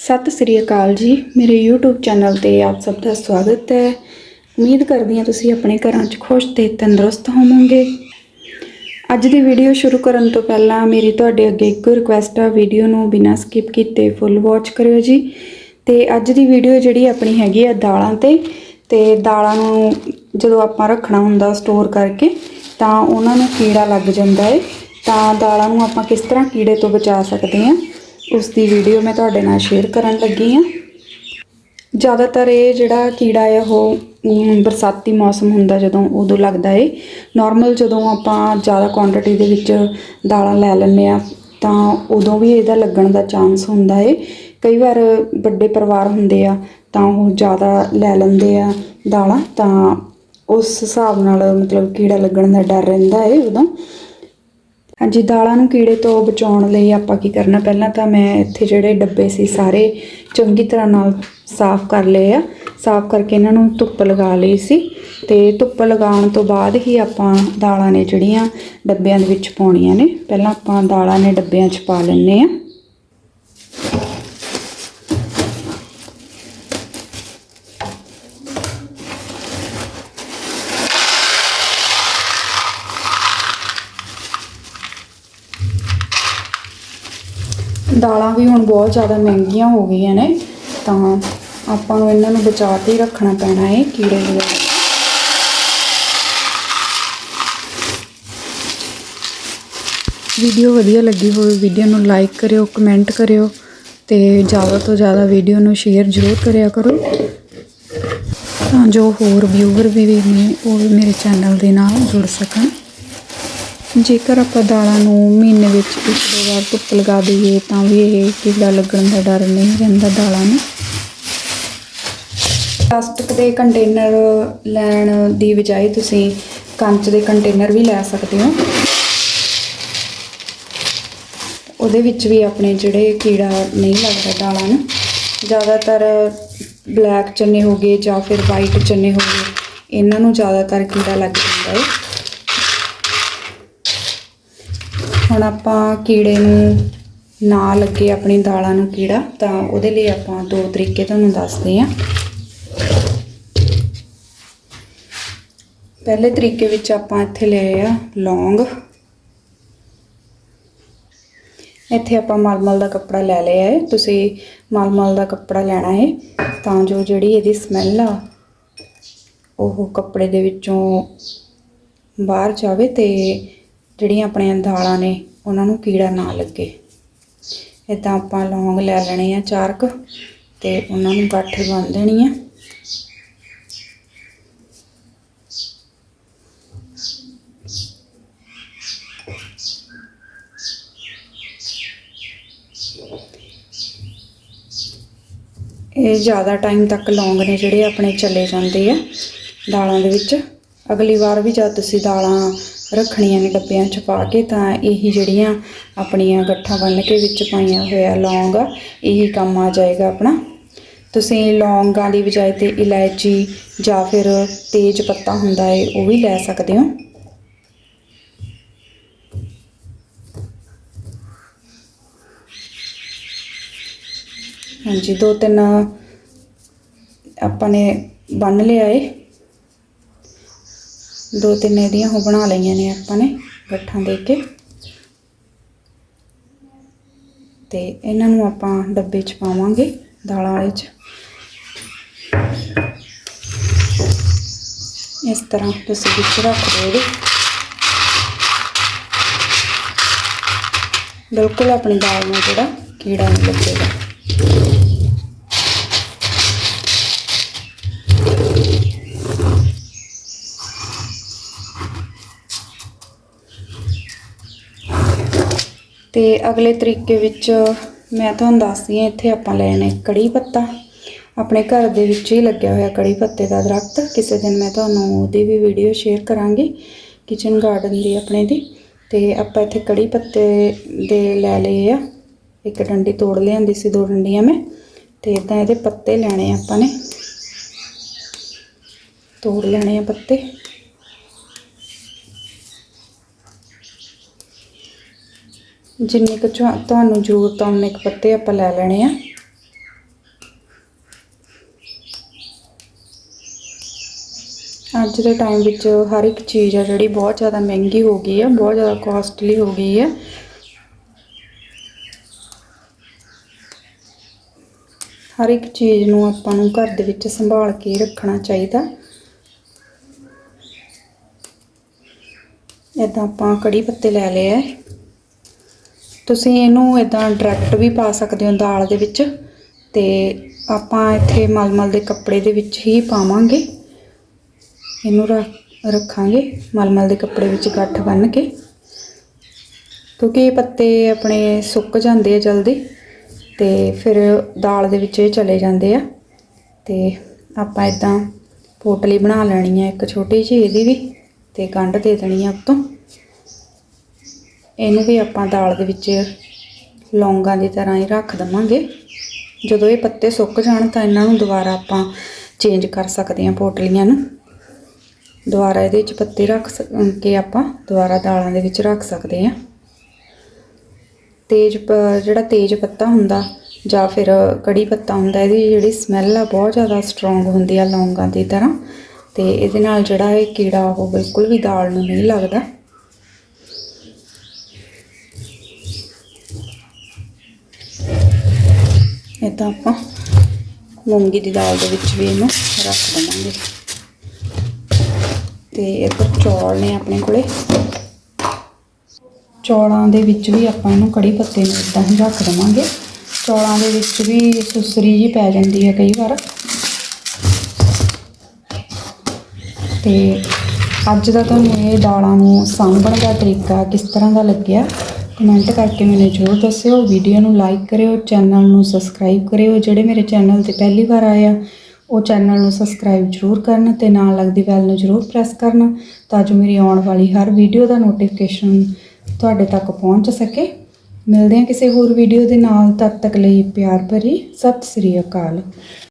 ਸਤਿ ਸ੍ਰੀ ਅਕਾਲ ਜੀ। ਮੇਰੇ YouTube channel ਤੇ ਆਪ ਸਭ ਦਾ ਸਵਾਗਤ ਹੈ। ਉਮੀਦ ਕਰਦੀ ਹਾਂ ਤੁਸੀਂ ਆਪਣੇ ਘਰਾਂ 'ਚ ਖੁਸ਼ ਤੇ ਤੰਦਰੁਸਤ ਹੋਵੋਗੇ। ਅੱਜ ਦੀ ਵੀਡੀਓ ਸ਼ੁਰੂ ਕਰਨ ਤੋਂ ਪਹਿਲਾਂ ਮੇਰੀ ਤੁਹਾਡੇ ਅੱਗੇ ਇੱਕ ਰਿਕੁਐਸਟ ਆ। ਵੀਡੀਓ ਨੂੰ ਬਿਨਾਂ ਸਕਿਪ ਕੀਤੇ ਫੁੱਲ ਵਾਚ ਕਰਿਓ ਜੀ। ਤੇ ਅੱਜ ਦੀ ਵੀਡੀਓ ਜਿਹੜੀ ਆਪਣੀ ਹੈਗੀ ਆ ਦਾਲਾਂ ਤੇ ਤੇ ਦਾਲਾਂ ਨੂੰ ਜਦੋਂ ਆਪਾਂ ਰੱਖਣਾ ਹੁੰਦਾ ਸਟੋਰ ਕਰਕੇ, ਤਾਂ ਉਹਨਾਂ ਨੂੰ ਕੀੜਾ ਲੱਗ ਜਾਂਦਾ ਹੈ ਤਾਂ ਦਾਲਾਂ ਨੂੰ ਆਪਾਂ ਕਿਸ ਤਰ੍ਹਾਂ ਕੀੜੇ ਤੋਂ ਬਚਾ ਸਕਦੇ ਹਾਂ? ਉਸ ਦੀ ਵੀਡੀਓ ਮੈਂ ਤੁਹਾਡੇ ਨਾਲ ਸ਼ੇਅਰ ਕਰਨ ਲੱਗੀ ਹਾਂ। ਜ਼ਿਆਦਾਤਰ ਇਹ ਜਿਹੜਾ ਕੀੜਾ ਹੈ, ਉਹ ਬਰਸਾਤੀ ਮੌਸਮ ਹੁੰਦਾ ਜਦੋਂ ਉਦੋਂ ਲੱਗਦਾ ਏ। ਨਾਰਮਲ ਜਦੋਂ ਆਪਾਂ ਜ਼ਿਆਦਾ ਕੁਆਂਟੀਟੀ ਦੇ ਵਿੱਚ ਦਾਲਾਂ ਲੈ ਲੈਂਦੇ ਆ ਤਾਂ ਉਦੋਂ ਵੀ ਇਹਦਾ ਲੱਗਣ ਦਾ ਚਾਂਸ ਹੁੰਦਾ ਏ। ਕਈ ਵਾਰ ਵੱਡੇ ਪਰਿਵਾਰ ਹੁੰਦੇ ਆ, ਤਾਂ ਉਹ ਜ਼ਿਆਦਾ ਲੈ ਲੈਂਦੇ ਆ ਦਾਲਾਂ, ਤਾਂ ਉਸ ਹਿਸਾਬ ਨਾਲ ਮਤਲਬ ਕੀੜਾ ਲੱਗਣ ਦਾ ਡਰ ਰਹਿੰਦਾ ਏ ਉਦੋਂ। ਹਾਂਜੀ, ਦਾਲਾਂ ਨੂੰ ਕੀੜੇ ਤੋਂ ਬਚਾਉਣ ਲਈ ਆਪਾਂ ਕੀ ਕਰਨਾ? ਪਹਿਲਾਂ ਤਾਂ ਮੈਂ ਇੱਥੇ ਜਿਹੜੇ ਡੱਬੇ ਸੀ ਸਾਰੇ ਚੰਗੀ ਤਰ੍ਹਾਂ ਨਾਲ ਸਾਫ਼ ਕਰ ਲਏ ਆ। ਸਾਫ਼ ਕਰਕੇ ਇਹਨਾਂ ਨੂੰ ਧੁੱਪ ਲਗਾ ਲਈ ਸੀ ਤੇ ਧੁੱਪ ਲਗਾਉਣ ਤੋਂ ਬਾਅਦ ਹੀ ਆਪਾਂ ਦਾਲਾਂ ਨੇ ਜਿਹੜੀਆਂ ਡੱਬਿਆਂ ਦੇ ਵਿੱਚ ਪਾਉਣੀਆਂ ਨੇ, ਪਹਿਲਾਂ ਆਪਾਂ ਦਾਲਾਂ ਨੇ ਡੱਬਿਆਂ 'ਚ ਪਾ ਲੈਂਦੇ ਆ ਦਾਲਾਂ ਵੀ ਹੁਣ ਬਹੁਤ ਜ਼ਿਆਦਾ ਮਹਿੰਗੀਆਂ ਹੋ ਗਈਆਂ ਨੇ, ਤਾਂ ਆਪਾਂ ਨੂੰ ਇਹਨਾਂ ਨੂੰ ਬਚਾ ਕੇ ਰੱਖਣਾ ਪੈਣਾ ਹੈ ਕੀੜੇ ਵਗੈਰਾ। ਵੀਡੀਓ ਵਧੀਆ ਲੱਗੀ ਹੋਵੇ, ਵੀਡੀਓ ਨੂੰ ਲਾਈਕ ਕਰਿਓ, ਕਮੈਂਟ ਕਰਿਓ ਤੇ ਜ਼ਿਆਦਾ ਤੋਂ ਜ਼ਿਆਦਾ ਵੀਡੀਓ ਨੂੰ ਸ਼ੇਅਰ ਜ਼ਰੂਰ ਕਰਿਆ ਕਰੋ। ਤਾਂ ਜੋ ਹੋਰ ਵਿਊਵਰ ਵੀ ਨੇ, ਉਹ ਵੀ ਮੇਰੇ ਚੈਨਲ ਦੇ ਨਾਲ ਜੁੜ ਸਕਣ। ਜੇਕਰ ਆਪਾਂ ਦਾਲਾਂ ਨੂੰ ਮਹੀਨੇ ਵਿੱਚ ਇੱਕ ਦੋ ਵਾਰ ਧੁੱਪ ਲਗਾ ਦਈਏ, ਤਾਂ ਵੀ ਇਹ ਕੀੜਾ ਲੱਗਣ ਦਾ ਡਰ ਨਹੀਂ ਰਹਿੰਦਾ ਦਾਲਾਂ ਨੂੰ। ਪਲਾਸਟਿਕ ਦੇ ਕੰਟੇਨਰ ਲੈਣ ਦੀ ਬਜਾਏ ਤੁਸੀਂ ਕੰਚ ਦੇ ਕੰਟੇਨਰ ਵੀ ਲੈ ਸਕਦੇ ਹੋ। ਉਹਦੇ ਵਿੱਚ ਵੀ ਆਪਣੇ ਜਿਹੜੇ ਕੀੜਾ ਨਹੀਂ ਲੱਗਦਾ ਦਾਲਾਂ ਨੂੰ। ਜ਼ਿਆਦਾਤਰ ਬਲੈਕ ਚਨੇ ਹੋ ਗਏ ਜਾਂ ਫਿਰ ਵਾਈਟ ਚਨੇ ਹੋ ਗਏ, ਇਹਨਾਂ ਨੂੰ ਜ਼ਿਆਦਾਤਰ ਕੀੜਾ ਲੱਗ ਜਾਂਦਾ ਹੈ ਹੁਣ ਆਪਾਂ ਕੀੜੇ ਨੂੰ ਨਾ ਲੱਗੇ ਆਪਣੀ ਦਾਲਾਂ ਨੂੰ ਕੀੜਾ, ਤਾਂ ਉਹਦੇ ਲਈ ਆਪਾਂ ਦੋ ਤਰੀਕੇ ਤੁਹਾਨੂੰ ਦੱਸਦੇ ਹਾਂ। ਪਹਿਲੇ ਤਰੀਕੇ ਵਿੱਚ ਆਪਾਂ ਇੱਥੇ ਲਏ ਆ ਲੌਂਗ। ਇੱਥੇ ਆਪਾਂ ਮਲਮਲ ਦਾ ਕੱਪੜਾ ਲੈ ਲਿਆ ਹੈ ਤੁਸੀਂ ਮਲਮਲ ਦਾ ਕੱਪੜਾ ਲੈਣਾ ਹੈ ਤਾਂ ਜੋ ਜਿਹੜੀ ਇਹਦੀ ਸਮੈਲ ਆ, ਉਹ ਕੱਪੜੇ ਦੇ ਵਿੱਚੋਂ ਬਾਹਰ ਜਾਵੇ ਤੇ ਜਿਹੜੀਆਂ ਆਪਣੀਆਂ ਦਾਲਾਂ ਨੇ, ਉਹਨਾਂ ਨੂੰ ਕੀੜਾ ਨਾ ਲੱਗੇ। ਇਦਾਂ ਆਪਾਂ ਲੌਂਗ ਲੈ ਲੈਣੇ ਆ ਚਾਰ ਕੁ ਤੇ ਉਹਨਾਂ ਨੂੰ ਗੱਠ ਬੰਨ ਦੇਣੀ ਆ। ਇਹ ਜ਼ਿਆਦਾ ਟਾਈਮ ਤੱਕ ਲੌਂਗ ਨੇ ਜਿਹੜੇ ਆਪਣੇ ਚਲੇ ਜਾਂਦੇ ਆ ਦਾਲਾਂ ਦੇ ਵਿੱਚ। ਅਗਲੀ ਵਾਰ ਵੀ ਜਦ ਤੁਸੀਂ ਦਾਲਾਂ ਰੱਖਣੀਆਂ ਨੇ ਡੱਬਿਆਂ 'ਚ ਪਾ ਕੇ ਤਾਂ ਇਹੀ ਜਿਹੜੀਆਂ ਆਪਣੀਆਂ ਗੱਠਾਂ ਬੰਨ ਕੇ ਵਿੱਚ ਪਾਈਆਂ ਹੋਇਆ ਲੌਂਗ ਆ ਇਹੀ ਕੰਮ ਆ ਜਾਏਗਾ ਆਪਣਾ। ਤੁਸੀਂ ਲੌਂਗਾਂ ਦੀ ਬਜਾਏ ਤੇ ਇਲਾਇਚੀ ਜਾਂ ਫਿਰ ਤੇਜ ਪੱਤਾ ਹੁੰਦਾ ਹੈ ਉਹ ਵੀ ਲੈ ਸਕਦੇ ਹੋ। ਹਾਂਜੀ, ਦੋ ਤਿੰਨ ਆਪਾਂ ਨੇ ਬੰਨ ਲਿਆ ਏ। ਦੋ ਤਿੰਨ ਇਹਦੀਆਂ ਉਹ ਬਣਾ ਲਈਆਂ ਨੇ ਆਪਾਂ ਨੇ ਗੱਠਾਂ ਦੇ ਕੇ। ਤੇ ਇਹਨਾਂ ਨੂੰ ਆਪਾਂ ਡੱਬੇ 'ਚ ਪਾਵਾਂਗੇ, ਦਾਲਾਂ ਵਾਲੇ 'ਚ। ਇਸ ਤਰ੍ਹਾਂ ਤੁਸੀਂ ਵਿੱਚ ਰੱਖ ਦਿਓ ਬਿਲਕੁਲ ਆਪਣੀ ਦਾਲ ਨੂੰ ਜਿਹੜਾ ਕੀੜਾ ਨਹੀਂ ਲੱਗੇਗਾ। ਤੇ ਅਗਲੇ ਤਰੀਕੇ ਵਿੱਚ ਮੈਂ ਤੁਹਾਨੂੰ ਦੱਸਦੀ ਹਾਂ, ਇੱਥੇ ਆਪਾਂ ਲੈਣੇ ਕੜੀ ਪੱਤਾ। ਆਪਣੇ ਘਰ ਦੇ ਵਿੱਚ ਹੀ ਲੱਗਿਆ ਹੋਇਆ ਕੜੀ ਪੱਤੇ ਦਾ ਦਰਖਤ। ਕਿਸੇ ਦਿਨ ਮੈਂ ਤੁਹਾਨੂੰ ਉਹਦੀ ਵੀ ਵੀਡੀਓ ਸ਼ੇਅਰ ਕਰਾਂਗੀ ਕਿਚਨ ਗਾਰਡਨ ਦੀ ਆਪਣੇ ਦੀ। ਤੇ ਆਪਾਂ ਇੱਥੇ ਕੜੀ ਪੱਤੇ ਦੇ ਲੈ ਲਏ ਆ। ਇੱਕ ਡੰਡੀ ਤੋੜ ਲਿਆਂਦੀ ਸੀ, ਦੋ ਡੰਡੀਆਂ ਮੈਂ। ਤੇ ਇਦਾਂ ਇਹਦੇ ਪੱਤੇ ਲੈਣੇ ਆਪਾਂ ਨੇ। ਤੋੜ ਲੈਣੇ ਆ ਪੱਤੇ। ਜਿੰਨੇ ਕੁ ਤੁਹਾਨੂੰ ਜ਼ਰੂਰਤ ਆਉਣੇ ਕੁ ਪੱਤੇ ਆਪਾਂ ਲੈ ਲੈਣੇ ਆ। ਅੱਜ ਦੇ ਟਾਈਮ ਵਿੱਚ ਹਰ ਇੱਕ ਚੀਜ਼ ਆ ਜਿਹੜੀ ਬਹੁਤ ਜ਼ਿਆਦਾ ਮਹਿੰਗੀ ਹੋ ਗਈ ਹੈ ਬਹੁਤ ਜ਼ਿਆਦਾ ਕਾਸਟਲੀ ਹੋ ਗਈ ਹੈ ਹਰ ਇੱਕ ਚੀਜ਼ ਨੂੰ ਆਪਾਂ ਨੂੰ ਘਰ ਦੇ ਵਿੱਚ ਸੰਭਾਲ ਕੇ ਰੱਖਣਾ ਚਾਹੀਦਾ। ਇਦਾਂ ਆਪਾਂ ਕੜੀ ਪੱਤੇ ਲੈ ਲਏ ਆ। ਤੁਸੀਂ ਇਹਨੂੰ ਇਦਾਂ ਡਾਇਰੈਕਟ ਵੀ ਪਾ ਸਕਦੇ ਹੋ ਦਾਲ ਦੇ ਵਿੱਚ ਤੇ ਆਪਾਂ ਇੱਥੇ ਮਲਮਲ ਦੇ ਕੱਪੜੇ ਦੇ ਵਿੱਚ ਹੀ ਪਾਵਾਂਗੇ। ਇਹਨੂੰ ਰੱਖਾਂਗੇ ਮਲਮਲ ਦੇ ਕੱਪੜੇ ਵਿੱਚ ਗੱਠ ਬੰਨ੍ਹ ਕੇ। ਕਿਉਂਕਿ ਇਹ ਪੱਤੇ ਆਪਣੇ ਸੁੱਕ ਜਾਂਦੇ ਆ ਜਲਦੀ ਤੇ ਫਿਰ ਦਾਲ ਦੇ ਵਿੱਚ ਇਹ ਚਲੇ ਜਾਂਦੇ ਆ। ਤੇ ਆਪਾਂ ਇਦਾਂ ਪੋਟਲੀ ਬਣਾ ਲੈਣੀ ਹੈ ਇੱਕ ਛੋਟੀ ਜਿਹੀ ਇਹਦੀ ਵੀ ਤੇ ਗੰਢ ਦੇ ਦੇਣੀ ਆ ਉੱਤੋਂ। ਇਹਨੂੰ ਵੀ ਆਪਾਂ ਦਾਲ ਦੇ ਵਿੱਚ ਲੌਂਗਾਂ ਦੀ ਤਰ੍ਹਾਂ ਹੀ ਰੱਖ ਦਵਾਂਗੇ। ਜਦੋਂ ਇਹ ਪੱਤੇ ਸੁੱਕ ਜਾਣ ਤਾਂ ਇਹਨਾਂ ਨੂੰ ਦੁਬਾਰਾ ਆਪਾਂ ਚੇਂਜ ਕਰ ਸਕਦੇ ਹਾਂ ਪੋਟਲੀਆਂ ਨੂੰ। ਦੁਬਾਰਾ ਇਹਦੇ ਵਿੱਚ ਪੱਤੇ ਰੱਖ ਸਕ- ਕੇ ਆਪਾਂ ਦੁਬਾਰਾ ਦਾਲਾਂ ਦੇ ਵਿੱਚ ਰੱਖ ਸਕਦੇ ਹਾਂ। ਤੇਜ ਪ- ਜਿਹੜਾ ਤੇਜ ਪੱਤਾ ਹੁੰਦਾ ਜਾਂ ਫਿਰ ਕੜੀ ਪੱਤਾ ਹੁੰਦਾ, ਇਹਦੀ ਜਿਹੜੀ ਸਮੈਲ ਆ ਬਹੁਤ ਜ਼ਿਆਦਾ ਸਟਰੋਂਗ ਹੁੰਦੀ ਆ ਲੌਂਗਾਂ ਦੀ ਤਰ੍ਹਾਂ। ਤੇ ਇਹਦੇ ਨਾਲ ਜਿਹੜਾ ਇਹ ਕੀੜਾ ਉਹ ਬਿਲਕੁਲ ਵੀ ਦਾਲ ਨੂੰ ਨਹੀਂ ਲੱਗਦਾ। ਇਦਾਂ ਆਪਾਂ ਮੂੰਗੀ ਦੀ ਦਾਲ ਦੇ ਵਿੱਚ ਵੀ ਇਹਨੂੰ ਰੱਖ ਦਵਾਂਗੇ। ਤੇ ਇੱਧਰ ਚੌਲ ਨੇ ਆਪਣੇ ਕੋਲੇ। ਚੌਲਾਂ ਦੇ ਵਿੱਚ ਵੀ ਆਪਾਂ ਇਹਨੂੰ ਕੜੀ ਪੱਤੇ ਨੂੰ ਇਦਾਂ ਹੀ ਰੱਖ ਦਵਾਂਗੇ। ਚੌਲਾਂ ਦੇ ਵਿੱਚ ਵੀ ਸੁਸਰੀ ਜੀ ਪੈ ਜਾਂਦੀ ਹੈ ਕਈ ਵਾਰ। ਤੇ ਅੱਜ ਦਾ ਤੁਹਾਨੂੰ ਇਹ ਦਾਲਾਂ ਨੂੰ ਸਾਂਭਣ ਦਾ ਤਰੀਕਾ ਕਿਸ ਤਰ੍ਹਾਂ ਦਾ ਲੱਗਿਆ? ਕਮੈਂਟ ਕਰਕੇ ਮੈਨੂੰ ਜ਼ਰੂਰ ਦੱਸਿਓ। ਵੀਡੀਓ ਨੂੰ ਲਾਈਕ ਕਰਿਓ ਚੈਨਲ ਨੂੰ ਸਬਸਕ੍ਰਾਈਬ ਕਰਿਓ। ਜਿਹੜੇ ਮੇਰੇ ਚੈਨਲ ਤੇ ਪਹਿਲੀ ਵਾਰ ਆਏ ਆ, ਉਹ ਚੈਨਲ ਨੂੰ ਸਬਸਕ੍ਰਾਈਬ ਜ਼ਰੂਰ ਕਰਨ ਤੇ ਨਾਲ ਲੱਗਦੀ ਬੈਲ ਨੂੰ ਜ਼ਰੂਰ ਪ੍ਰੈਸ ਕਰਨ ਤਾਂ ਜੋ ਮੇਰੀ ਆਉਣ ਵਾਲੀ ਹਰ ਵੀਡੀਓ ਦਾ ਨੋਟੀਫਿਕੇਸ਼ਨ ਤੁਹਾਡੇ ਤੱਕ ਪਹੁੰਚ ਸਕੇ। ਮਿਲਦੇ ਹਾਂ ਕਿਸੇ ਹੋਰ ਵੀਡੀਓ ਦੇ ਨਾਲ, ਤਦ ਤੱਕ ਲਈ ਪਿਆਰ ਭਰੀ ਸਤਿ ਸ੍ਰੀ ਅਕਾਲ।